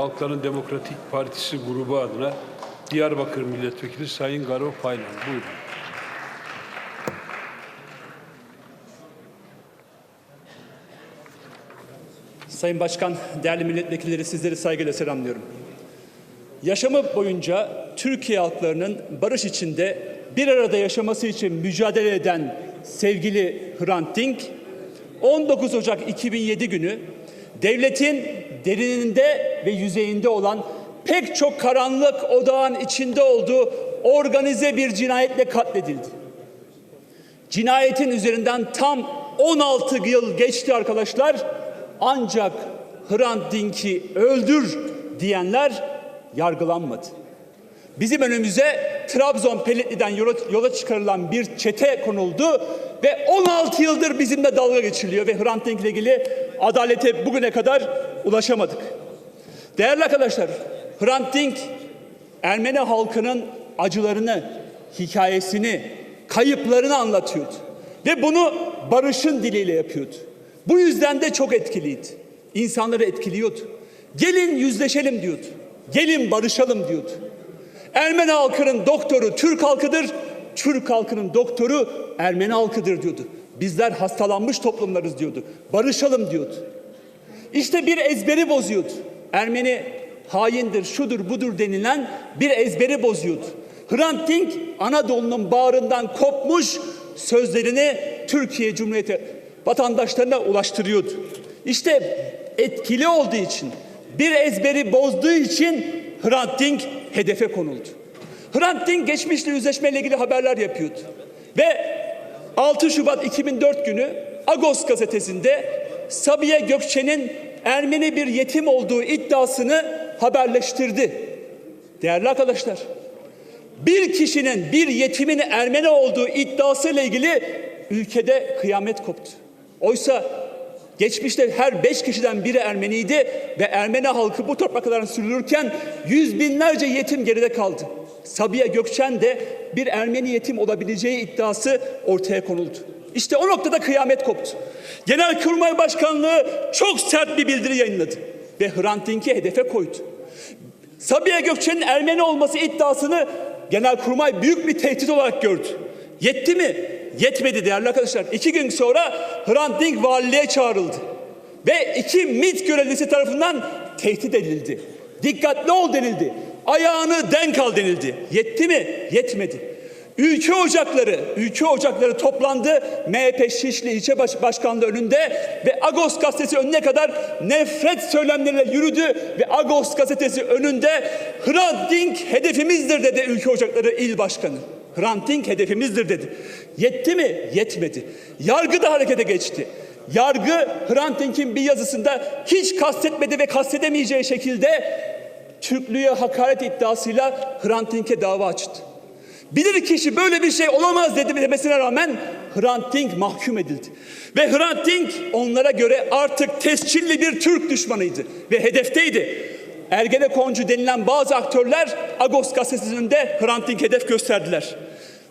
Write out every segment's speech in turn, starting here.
Halkların Demokratik Partisi grubu adına Diyarbakır Milletvekili Sayın Garo Paylan. Buyurun. Sayın Başkan, değerli milletvekilleri sizleri saygıyla selamlıyorum. Yaşamı boyunca Türkiye halklarının barış içinde bir arada yaşaması için mücadele eden sevgili Hrant Dink, 19 Ocak 2007 günü devletin derininde ve yüzeyinde olan pek çok karanlık odağın içinde olduğu organize bir cinayetle katledildi. Cinayetin üzerinden tam 16 yıl geçti arkadaşlar. Ancak Hrant Dink'i öldür diyenler yargılanmadı. Bizim önümüze Trabzon Pelitli'den yola, yola çıkarılan bir çete konuldu ve 16 yıldır bizimle dalga geçiliyor ve Hrant Dink ile ilgili adalete bugüne kadar ulaşamadık. Değerli arkadaşlar, Hrant Dink Ermeni halkının acılarını, hikayesini, kayıplarını anlatıyordu. Ve bunu barışın diliyle yapıyordu. Bu yüzden de çok etkiliydi. İnsanları etkiliyordu. Gelin yüzleşelim diyordu. Gelin barışalım diyordu. Ermeni halkının doktoru Türk halkıdır. Türk halkının doktoru Ermeni halkıdır diyordu. Bizler hastalanmış toplumlarız diyordu. Barışalım diyordu. İşte bir ezberi bozuyordu. Ermeni haindir, şudur, budur denilen bir ezberi bozuyordu. Hrant Dink Anadolu'nun bağrından kopmuş sözlerini Türkiye Cumhuriyeti vatandaşlarına ulaştırıyordu. İşte etkili olduğu için, bir ezberi bozduğu için Hrant Dink hedefe konuldu. Hrant Dink geçmişle yüzleşmeyle ilgili haberler yapıyordu. Ve 6 Şubat 2004 günü Agos gazetesinde Sabiha Gökçe'nin Ermeni bir yetim olduğu iddiasını haberleştirdi. Değerli arkadaşlar, bir kişinin bir yetimin Ermeni olduğu iddiasıyla ilgili ülkede kıyamet koptu. Oysa geçmişte her beş kişiden biri Ermeniydi ve Ermeni halkı bu topraklardan sürülürken yüz binlerce yetim geride kaldı. Sabiha Gökçen de bir Ermeni yetim olabileceği iddiası ortaya konuldu. İşte o noktada kıyamet koptu. Genelkurmay Başkanlığı çok sert bir bildiri yayınladı ve Hrant Dink'i hedefe koydu. Sabiha Gökçen'in Ermeni olması iddiasını Genelkurmay büyük bir tehdit olarak gördü. Yetti mi? Yetmedi değerli arkadaşlar. İki gün sonra Hrant Dink valiliğe çağrıldı. Ve iki MİT görevlisi tarafından tehdit edildi. Dikkatli ol denildi. Ayağını denk al denildi. Yetti mi? Yetmedi. Ülke ocakları, ülke ocakları toplandı. MHP Şişli ilçe baş, başkanlığı önünde ve Agos gazetesi önüne kadar nefret söylemleriyle yürüdü ve Agos gazetesi önünde Hrant Dink hedefimizdir dedi ülke ocakları il başkanı. Hrant Dink hedefimizdir dedi. Yetti mi? Yetmedi. Yargı da harekete geçti. Yargı Hrant Dink'in bir yazısında hiç kastetmedi ve kastedemeyeceği şekilde Türklüğe hakaret iddiasıyla Hrant Dink'e dava açtı. Bilir kişi böyle bir şey olamaz dedi demesine rağmen Hrant Dink mahkum edildi. Ve Hrant Dink onlara göre artık tescilli bir Türk düşmanıydı ve hedefteydi. Ergenekoncu denilen bazı aktörler Agos gazetesinde Hrant Dink hedef gösterdiler.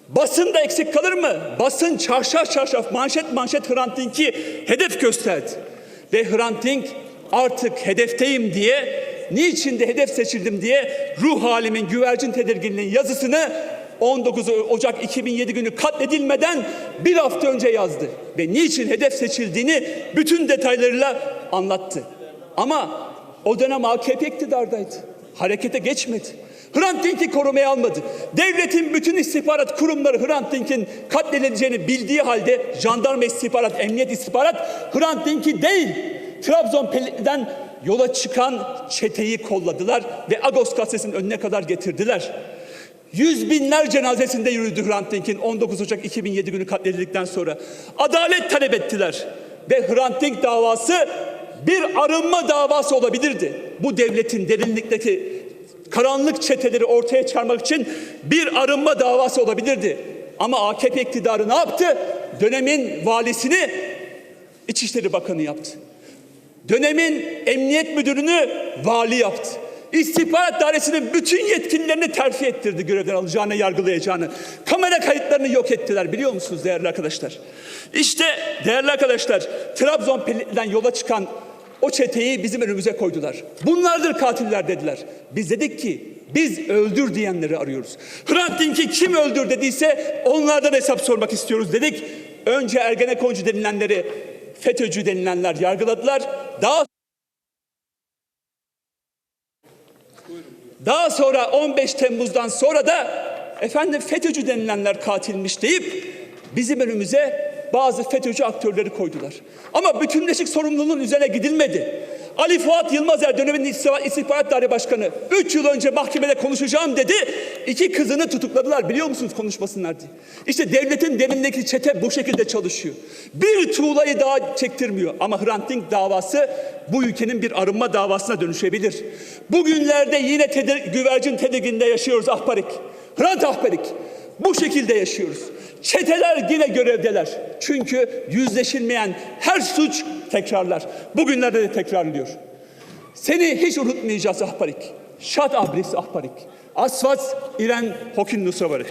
Basın da eksik kalır mı? Basın çarşaf çarşaf manşet manşet Hrant Dink'i hedef gösterdi. Ve Hrant Dink artık hedefteyim diye niçin de hedef seçildim diye ruh halimin güvercin tedirginliğin yazısını 19 Ocak 2007 günü katledilmeden bir hafta önce yazdı. Ve niçin hedef seçildiğini bütün detaylarıyla anlattı. Ama o dönem AKP iktidardaydı. Harekete geçmedi. Hrant Dink'i korumaya almadı. Devletin bütün istihbarat kurumları Hrant Dink'in katledileceğini bildiği halde jandarma istihbarat, emniyet istihbarat Hrant Dink'i değil Trabzon Pelitli'den yola çıkan çeteyi kolladılar ve Agos gazetesinin önüne kadar getirdiler. Yüz binler cenazesinde yürüdü Hrant Dink'in 19 Ocak 2007 günü katledildikten sonra. Adalet talep ettiler. Ve Hrant Dink davası bir arınma davası olabilirdi. Bu devletin derinlikteki karanlık çeteleri ortaya çıkarmak için bir arınma davası olabilirdi. Ama AKP iktidarı ne yaptı? Dönemin valisini İçişleri Bakanı yaptı. Dönemin emniyet müdürünü vali yaptı. İstihbarat dairesinin bütün yetkililerini terfi ettirdi görevden alacağını, yargılayacağını. Kamera kayıtlarını yok ettiler biliyor musunuz değerli arkadaşlar? İşte değerli arkadaşlar Trabzon Pelitli'den yola çıkan o çeteyi bizim önümüze koydular. Bunlardır katiller dediler. Biz dedik ki biz öldür diyenleri arıyoruz. Hrant Dink'i kim öldür dediyse onlardan hesap sormak istiyoruz dedik. Önce Ergenekoncu denilenleri, FETÖ'cü denilenler yargıladılar. Daha Daha sonra 15 Temmuz'dan sonra da efendim FETÖ'cü denilenler katilmiş deyip bizim önümüze bazı FETÖ'cü aktörleri koydular. Ama bütünleşik sorumluluğun üzerine gidilmedi. Ali Fuat Yılmazer İstihbarat İstihbarat Daire Başkanı 3 yıl önce mahkemede konuşacağım dedi. İki kızını tutukladılar biliyor musunuz konuşmasınlar diye. İşte devletin derindeki çete bu şekilde çalışıyor. Bir tuğlayı daha çektirmiyor ama Hrant Dink davası bu ülkenin bir arınma davasına dönüşebilir. Bugünlerde yine tedir, güvercin tedirginde yaşıyoruz ahparik. Hrant ahparik. Bu şekilde yaşıyoruz. Çeteler yine görevdeler. Çünkü yüzleşilmeyen her suç tekrarlar. Bugünlerde de tekrarlıyor. Seni hiç unutmayacağız ahparik. Şat abris ahparik. Asfas İren Hokin Nusavari.